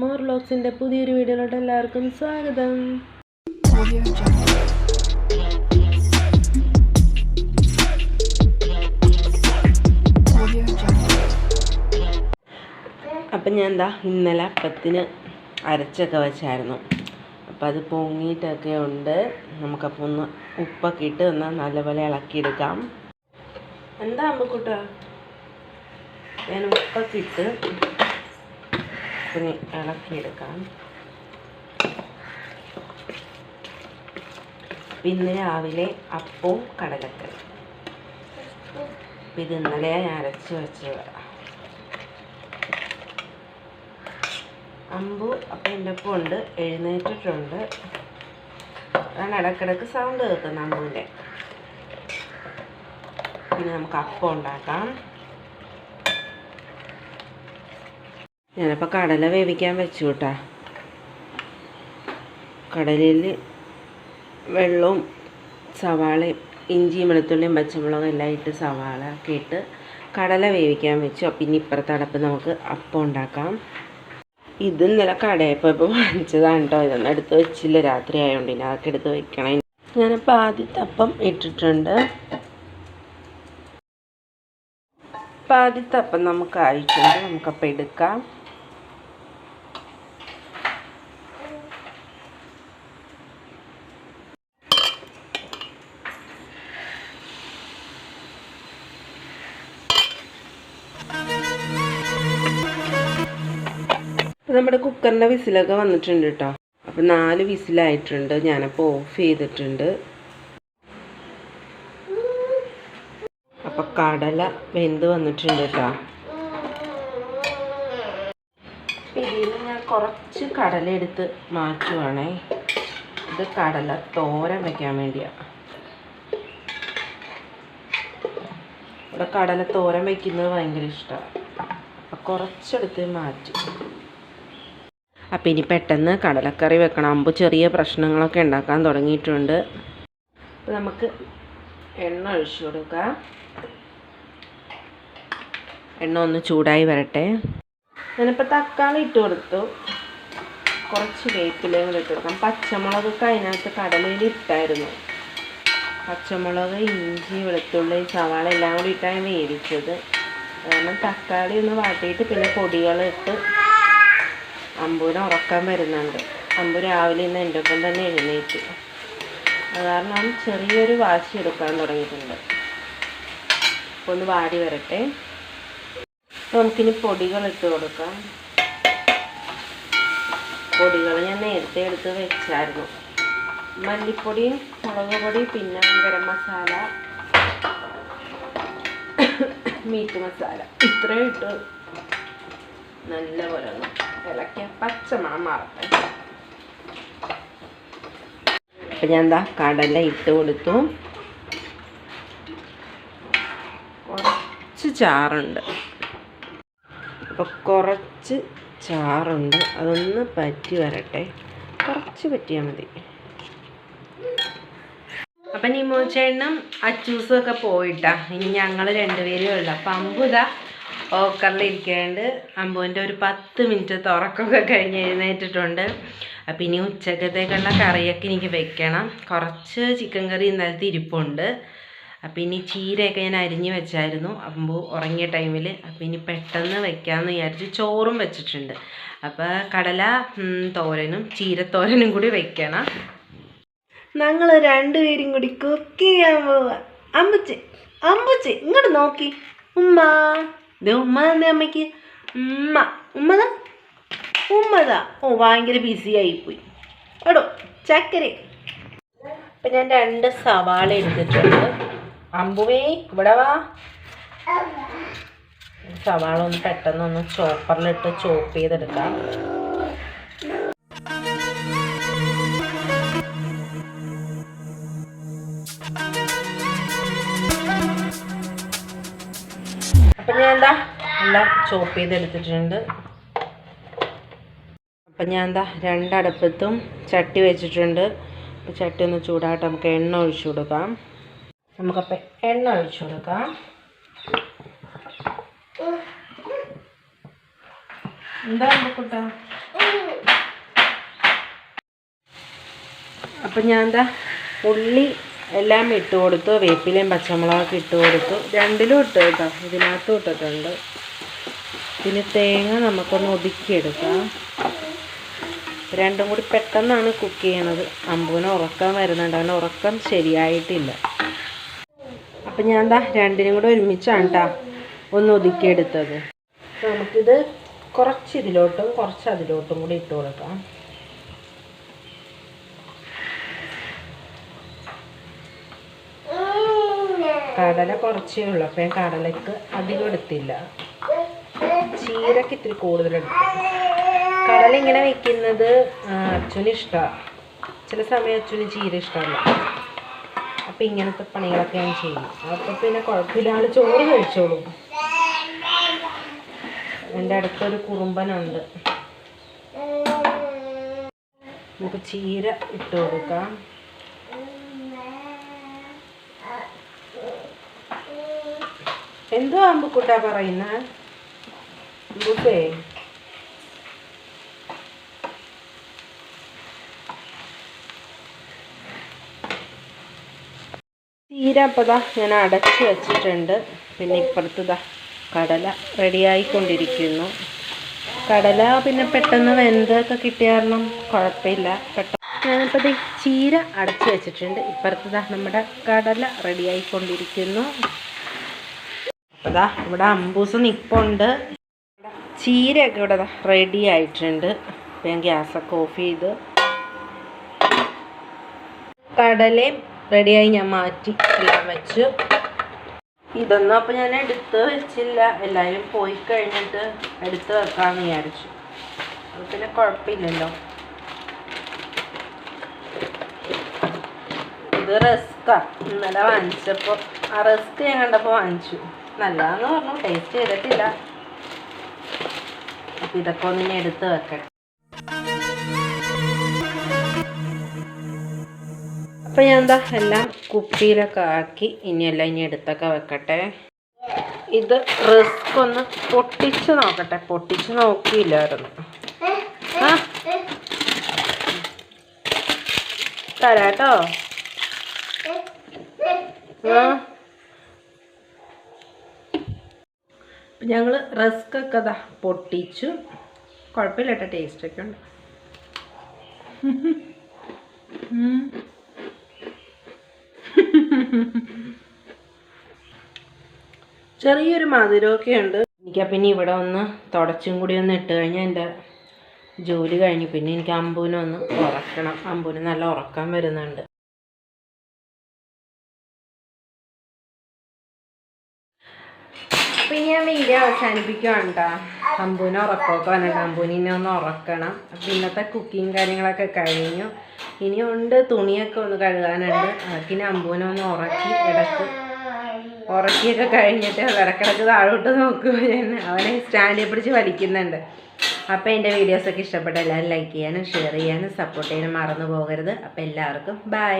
More വ്ളോഗ്സിന്റെ പുതിയൊരു വീഡിയോയിലോട്ട് എല്ലാവർക്കും സ്വാഗതം. അപ്പം ഞാൻ എന്താ ഇന്നലെ അപ്പത്തിന് അരച്ചൊക്കെ വെച്ചായിരുന്നു. അപ്പം അത് പൊങ്ങിയിട്ടൊക്കെ ഉണ്ട്. നമുക്കപ്പോൾ ഒന്ന് ഉപ്പൊക്കെ ഇട്ട് ഒന്ന് നല്ലപോലെ ഇളക്കിയെടുക്കാം. എന്താ അമ്മക്കൂട്ട? ഞാൻ ഉപ്പൊക്കെ ഇട്ട് പിന്നെ ഇളക്കിയെടുക്കാം. പിന്നെ രാവിലെ അപ്പവും കടലക്കറി. ഇത് ഇന്നലെ ഞാൻ അരച്ച് വെച്ചത്. അമ്പു അപ്പം എന്റെ ഒപ്പം ഉണ്ട്. എഴുന്നേറ്റിട്ടുണ്ട്. അതാണ് ഇടക്കിടക്ക് സൗണ്ട് കേൾക്കുന്നത് അമ്പുവിന്റെ. പിന്നെ നമുക്ക് അപ്പം ഉണ്ടാക്കാം. ഞാനിപ്പോൾ കടല വേവിക്കാൻ വെച്ചു കേട്ടാ കടലയിൽ വെള്ളവും സവാളയും ഇഞ്ചിയും വെളുത്തുള്ളിയും പച്ചമുളകും എല്ലാം ഇട്ട് സവാള ഒക്കെ ഇട്ട് കടല വേവിക്കാൻ വെച്ചു. ഇനി ഇപ്പുറത്തെ അടപ്പ് നമുക്ക് അപ്പം ഉണ്ടാക്കാം. ഇത് ഇന്നലെ കടയിൽ പോയപ്പോൾ വാങ്ങിച്ചതാണ് കേട്ടോ ഇതൊന്നും എടുത്ത് വെച്ചില്ല. രാത്രി ആയതുകൊണ്ട് ഇനി അതൊക്കെ എടുത്ത് വെക്കണേ. ഞാനിപ്പോൾ ആദ്യത്തെ അപ്പം ഇട്ടിട്ടുണ്ട്. അപ്പം ആദ്യത്തെ അപ്പം നമുക്ക് ആയിട്ടുണ്ട്. നമുക്കപ്പം എടുക്കാം. അപ്പോൾ നമ്മുടെ കുക്കറിന്റെ വിസിലൊക്കെ വന്നിട്ടുണ്ട് കേട്ടോ അപ്പോൾ നാല് വിസിലായിട്ടുണ്ട്. ഞാനപ്പോൾ ഓഫ് ചെയ്തിട്ടുണ്ട്. അപ്പോൾ കടല വെന്ത് വന്നിട്ടുണ്ട് കേട്ടോ ഞാൻ കുറച്ച് കടല എടുത്ത് മാറ്റുവാണേ. ഇത് കടല തോരൻ വെക്കാൻ വേണ്ടിയാണ് ഇവിടെ കടല തോരൻ വയ്ക്കുന്നത് ഭയങ്കര ഇഷ്ടമാണ് അപ്പം കുറച്ചെടുത്ത് മാറ്റി. അപ്പം ഇനി പെട്ടെന്ന് കടലക്കറി വെക്കണം. അമ്പ് ചെറിയ പ്രശ്നങ്ങളൊക്കെ ഉണ്ടാക്കാൻ തുടങ്ങിയിട്ടുണ്ട്. അപ്പം നമുക്ക് എണ്ണ ഒഴിച്ചു കൊടുക്കാം. എണ്ണ ഒന്ന് ചൂടായി വരട്ടെ. ഞാനിപ്പോൾ തക്കാളി ഇട്ട് കൊടുത്തു. കുറച്ച് വേപ്പിലയും കൂടി ഇട്ട് കൊടുക്കാം. പച്ചമുളകൊക്കെ അതിനകത്ത് കടലയിൽ ഇട്ടായിരുന്നു. പച്ചമുളക് ഇഞ്ചി വെളുത്തുള്ളി സവാള എല്ലാം കൂടി ഇട്ടാണ് വേവിച്ചത്. കാരണം തക്കാളി ഒന്ന് വാട്ടിയിട്ട് പിന്നെ പൊടികളിട്ട് അമ്പൂനെ ഉറക്കാൻ വരുന്നുണ്ട്. അമ്പു രാവിലെ ഇന്ന് എന്റെ ഒപ്പം തന്നെ എഴുന്നേറ്റ്. അത് കാരണം ചെറിയൊരു വാശി എടുക്കാൻ തുടങ്ങിയിട്ടുണ്ട്. അപ്പോൾ ഒന്ന് വാടി വരട്ടെ. നമുക്കിനി പൊടികൾ ഇട്ട് കൊടുക്കാം. പൊടികൾ ഞാൻ നേരത്തെ എടുത്ത് വെച്ചായിരുന്നു. മല്ലിപ്പൊടി മുളക് പൊടി പിന്നെ ഗരം മസാല മീറ്റ് മസാല. ഇത്രയും ഇട്ട്. നല്ലപോലെ ഒന്ന് ഇളക്കി പച്ച മണം മാറട്ടെ. അപ്പം ഞാൻ എന്താ കടല ഇട്ട് കൊടുത്തു. കുറച്ച് ചാറുണ്ട്. അപ്പോൾ കുറച്ച് ചാറുണ്ട്. അതൊന്ന് പറ്റി വരട്ടെ. കുറച്ച് പറ്റിയാൽ മതി. അപ്പം നിമോച്ചേണ്ണും അച്ചൂസും ഒക്കെ പോയിട്ടാ. ഇനി ഞങ്ങൾ രണ്ടുപേരും ഉള്ളു. അപ്പം അമ്പു ഇതാ ഓക്കറിലിരിക്കാണ്ട് അമ്പുവിന്റെ ഒരു പത്ത് മിനിറ്റ് തുറക്കൊക്കെ കഴിഞ്ഞ് എഴുന്നേറ്റിട്ടുണ്ട്. അപ്പം ഇനി ഉച്ചക്കത്തേക്കുള്ള കറിയൊക്കെ എനിക്ക് വെക്കണം. കുറച്ച് ചിക്കൻ കറി ഇന്നലത്തെ ഇരിപ്പുണ്ട്. അപ്പം ഇനി ചീരയൊക്കെ ഞാൻ അരിഞ്ഞ് വെച്ചായിരുന്നു. അമ്പു ഉറങ്ങിയ ടൈമിൽ അപ്പം ഇനി പെട്ടെന്ന് വെക്കാമെന്ന് വിചാരിച്ച് ചോറും വെച്ചിട്ടുണ്ട്. അപ്പോൾ കടല തോരനും ചീരത്തോരനും കൂടി വെക്കണം. ഞങ്ങൾ രണ്ടുപേരും കൂടി കുക്ക് ചെയ്യാൻ പോവാ. അമ്പച്ചി അമ്പച്ചി ഇങ്ങോട്ട് നോക്കി. ഉമ്മ. ഇത് ഉമ്മ തന്നെ അമ്മയ്ക്ക്? ഉമ്മ. ഉമ്മതാ? ഉമ്മതാ. ഓ ഭയങ്കര ബിസി ആയിപ്പോയി. എടോ ചക്കര. അപ്പം ഞാൻ രണ്ട് സവാള എടുത്തിട്ടുണ്ട്. അമ്പുവേ ഇവിടെ വാ. സവാള ഒന്ന് പെട്ടെന്നൊന്ന് ചോപ്പറിലിട്ട് ചോപ്പ് ചെയ്തെടുക്കാം. എല്ലാം ചോപ്പ് ചെയ്തെടുത്തിട്ടുണ്ട്. അപ്പം ഞാൻ എന്താ രണ്ടടുപ്പത്തും ചട്ടി വെച്ചിട്ടുണ്ട്. ചട്ടി ഒന്ന് ചൂടാട്ട് നമുക്ക് എണ്ണ ഒഴിച്ചു കൊടുക്കാം. നമുക്കപ്പം എണ്ണ ഒഴിച്ചു കൊടുക്കാം. എന്താ കുട്ട? അപ്പം ഞാൻ എന്താ ഉള്ളി എല്ലാം ഇട്ട് കൊടുത്തു വേപ്പിലയും പച്ചമുളകൊക്കെ ഇട്ട് കൊടുത്തു. രണ്ടിലും ഇട്ട് കേട്ടോ ഇതിനകത്തും ഇട്ടിട്ടുണ്ട്. പിന്നെ തേങ്ങ നമുക്കൊന്ന് ഒതുക്കിയെടുക്കാം. രണ്ടും കൂടി പെട്ടെന്നാണ് കുക്ക് ചെയ്യണത്. അമ്പുവിന് ഉറക്കം വരുന്നുണ്ട്. അവന് ഉറക്കം ശരിയായിട്ടില്ല. അപ്പം ഞാൻ എന്താ രണ്ടിനും കൂടെ ഒരുമിച്ചാണ് കേട്ടോ ഒന്ന് ഒതുക്കിയെടുത്തത്. നമുക്കിത് കുറച്ച് ഇതിലോട്ടും കുറച്ച് അതിലോട്ടും കൂടി ഇട്ട് കൊടുക്കാം. കടല കുറച്ചേ ഉള്ളൂ. അപ്പം ഞാൻ കടലയ്ക്ക് അധികം എടുത്തില്ല. ചീരക്ക് ഇത്തിരി കൂടുതലുണ്ട്. കടല ഇങ്ങനെ വെക്കുന്നത് അച്ഛന് ഇഷ്ടമാണ് ചില സമയം അച്ഛന് ചീര ഇഷ്ടമല്ല അപ്പം ഇങ്ങനത്തെ പണികളൊക്കെ ഞാൻ ചെയ്യും. അപ്പം പിന്നെ കുഴപ്പമില്ല. ആൾ ചോറ് കഴിച്ചോളും. എന്റെ അടുത്തൊരു കുറുമ്പനുണ്ട്. നമുക്ക് ചീര ഇട്ട് കൊടുക്കാം. എന്തോ അമ്പുക്കുട്ടാ പറയുന്ന? അമ്പുക്കേ ചീര അപ്പതാ ഞാൻ അടച്ച് വെച്ചിട്ടുണ്ട്. പിന്നെ ഇപ്പുറത്ത് ഇപ്പുറത്തതാ കടല റെഡിയായിക്കൊണ്ടിരിക്കുന്നു. കടല പിന്നെ പെട്ടെന്ന് വെന്തൊക്കെ കിട്ടിയ കാരണം കുഴപ്പമില്ല. പെട്ടെന്ന് ഞാനിപ്പോൾ ഇത് ചീര അടച്ച് വെച്ചിട്ടുണ്ട്. ഇപ്പുറത്ത് ഇപ്പുറത്തതാ നമ്മുടെ കടല റെഡിയായിക്കൊണ്ടിരിക്കുന്നു. അപ്പോൾ ദാ ഇവിടെ അമ്പൂസ് നിപ്പുണ്ട്. ചീരയൊക്കെ ഇവിടെ റെഡി ആയിട്ടുണ്ട്. ഞാൻ ഗ്യാസൊക്കെ ഓഫ് ചെയ്ത് കടലയും റെഡിയായി ഞാൻ മാറ്റി എല്ലാം വെച്ചു. ഇതൊന്നും അപ്പോൾ ഞാൻ എടുത്ത് വെച്ചില്ല. എല്ലാവരും പോയി കഴിഞ്ഞിട്ട് എടുത്ത് വെക്കാമെന്ന് വിചാരിച്ചു. അത് പിന്നെ കുഴപ്പമില്ലല്ലോ. ഇത് റസ്ക്കാ ഇന്നലെ വാങ്ങിച്ചപ്പോൾ ആ റസ്ക് ഞാൻ കണ്ടപ്പോൾ വാങ്ങിച്ചു. നല്ലതാന്ന് പറഞ്ഞു. ടേസ്റ്റ് ചെയ്തിട്ടില്ല. അപ്പം ഇതൊക്കെ ഒന്ന് ഇനി എടുത്ത് വെക്കട്ടെ. അപ്പം ഞാൻ എന്താ എല്ലാം കുപ്പിയിലൊക്കെ ആക്കി ഇനി എല്ലാം ഇനി എടുത്തൊക്കെ വെക്കട്ടെ. ഇത് റിസ്ക് ഒന്ന് പൊട്ടിച്ച് നോക്കട്ടെ. പൊട്ടിച്ച് നോക്കിയില്ലായിരുന്നു. തരാട്ടോ. ആ. ഞങ്ങൾ റസ്ക് ഒക്കെ ഇതാ പൊട്ടിച്ചു. കുഴപ്പമില്ല കേട്ടോ ടേസ്റ്റൊക്കെ ഉണ്ട്. ചെറിയൊരു മധുരമൊക്കെ ഉണ്ട്. എനിക്ക് പിന്നെ ഇവിടെ ഒന്ന് തുടച്ചും കൂടി ഒന്ന് ഇട്ട് കഴിഞ്ഞാൽ എന്റെ ജോലി കഴിഞ്ഞു. പിന്നെ എനിക്ക് അമ്പൂനെ ഒന്ന് ഉറക്കണം. അമ്പൂന് നല്ല ഉറക്കം വരുന്നുണ്ട്. അപ്പം ഇനി ഞാൻ വീഡിയോ അവസാനിപ്പിക്കുവാണ് കേട്ടോ അമ്പൂനെ ഉറക്കമൊക്കെ വന്നിട്ട് അമ്പൂനിനെ ഒന്ന് ഉറക്കണം. അപ്പം ഇന്നത്തെ കുക്കിങ് കാര്യങ്ങളൊക്കെ കഴിഞ്ഞു. ഇനി ഉണ്ട് തുണിയൊക്കെ ഒന്ന് കഴുകാനുണ്ട്. പിന്നെ അമ്പൂനെ ഒന്ന് ഉറക്കി ഇടയ്ക്ക് ഉറക്കിയൊക്കെ കഴിഞ്ഞിട്ട് ഇടക്കിടക്ക് താഴോട്ട് നോക്കുമ്പോൾ ഞാൻ അവനെ സ്റ്റാൻഡിൽ പിടിച്ച് വലിക്കുന്നുണ്ട്. അപ്പോൾ എന്റെ വീഡിയോസൊക്കെ ഇഷ്ടപ്പെട്ട എല്ലാവരും ലൈക്ക് ചെയ്യാനും ഷെയർ ചെയ്യാനും സപ്പോർട്ട് ചെയ്യാനും മറന്നു പോകരുത്. അപ്പോൾ എല്ലാവർക്കും ബൈ